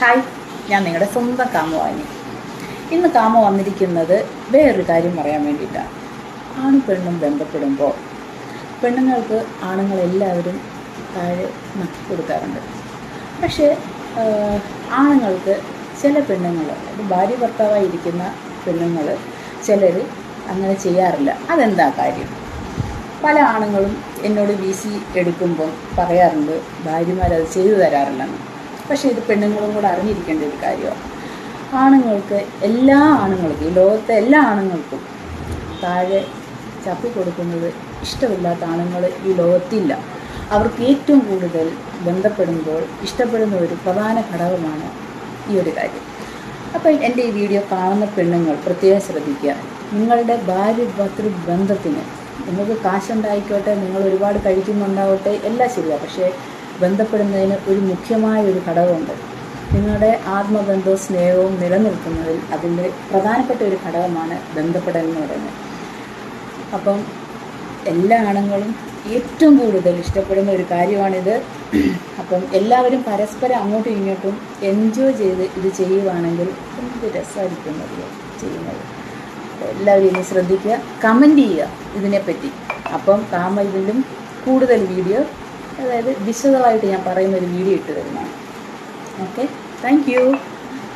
Hi ഞാൻ നിങ്ങളുടെ സ്വന്തം കാമവാണി ഇന്ന് കാമ വന്നിരിക്കുന്നത് വേറൊരു കാര്യം പറയാൻ വേണ്ടിയിട്ടാണ് ആണും പെണ്ണും ബന്ധപ്പെടുമ്പോൾ പെണ്ണുങ്ങൾക്ക് ആണുങ്ങളെല്ലാവരും താഴെ നക്കി കൊടുക്കാറുണ്ട്. പക്ഷേ ആണുങ്ങൾക്ക് ചില പെണ്ണുങ്ങൾ അത് ഭാര്യ ഭർത്താവായിരിക്കുന്ന പെണ്ണുങ്ങൾ ചിലർ അങ്ങനെ ചെയ്യാറില്ല. അതെന്താ കാര്യം? പല ആണുങ്ങളും എന്നോട് വി സി എടുക്കുമ്പം പറയാറുണ്ട് ഭാര്യമാരത് ചെയ്തു തരാറില്ലെന്ന്. പക്ഷേ ഇത് പെണ്ണുങ്ങളും കൂടെ അറിഞ്ഞിരിക്കേണ്ട ഒരു കാര്യമാണ്. ആണുങ്ങൾക്ക് എല്ലാ ആണുങ്ങൾക്കും ലോകത്തെ എല്ലാ ആണുങ്ങൾക്കും താഴെ ചപ്പി കൊടുക്കുന്നത് ഇഷ്ടമില്ലാത്ത ആണുങ്ങൾ ഈ ലോകത്തില്ല. അവർക്ക് ഏറ്റവും കൂടുതൽ ബന്ധപ്പെടുമ്പോൾ ഇഷ്ടപ്പെടുന്ന ഒരു പ്രധാന ഘടകമാണ് ഈ ഒരു കാര്യം. അപ്പോൾ എന്റെ ഈ വീഡിയോ കാണുന്ന പെണ്ണുങ്ങൾ പ്രത്യേകം ശ്രദ്ധിക്കുക. നിങ്ങളുടെ ഭാര്യ ഭർത്തൃ ബന്ധത്തിന് നിങ്ങൾക്ക് കാശുണ്ടായിക്കോട്ടെ നിങ്ങൾ ഒരുപാട് കഴിക്കുന്നുണ്ടാവട്ടെ എല്ലാം ശരിയാണ് പക്ഷേ ബന്ധപ്പെടുന്നതിന് ഒരു മുഖ്യമായ ഒരു ഘടകമുണ്ട്. നിങ്ങളുടെ ആത്മബന്ധവും സ്നേഹവും നിലനിൽക്കുന്നതിൽ അതിന്റെ പ്രധാനപ്പെട്ട ഒരു ഘടകമാണ് ബന്ധപ്പെടൽ എന്ന് പറയുന്നത്. അപ്പം എല്ലാ ആണുങ്ങളും ഏറ്റവും കൂടുതൽ ഇഷ്ടപ്പെടുന്ന ഒരു കാര്യമാണിത്. അപ്പം എല്ലാവരും പരസ്പരം അങ്ങോട്ടും ഇങ്ങോട്ടും എൻജോയ് ചെയ്ത് ഇത് ചെയ്യുവാണെങ്കിൽ എന്ത് രസമായിരിക്കും ചെയ്യുന്നത്? എല്ലാവരും ഇനി ശ്രദ്ധിക്കുക. കമന്റ് ചെയ്യുക ഇതിനെപ്പറ്റി. അപ്പം കാമ ഇതിലും കൂടുതൽ വീഡിയോ അതായത് വിശദമായിട്ട് ഞാൻ പറയുന്ന ഒരു വീഡിയോ ഇട്ട് തരുന്നതാണ്. Okay thank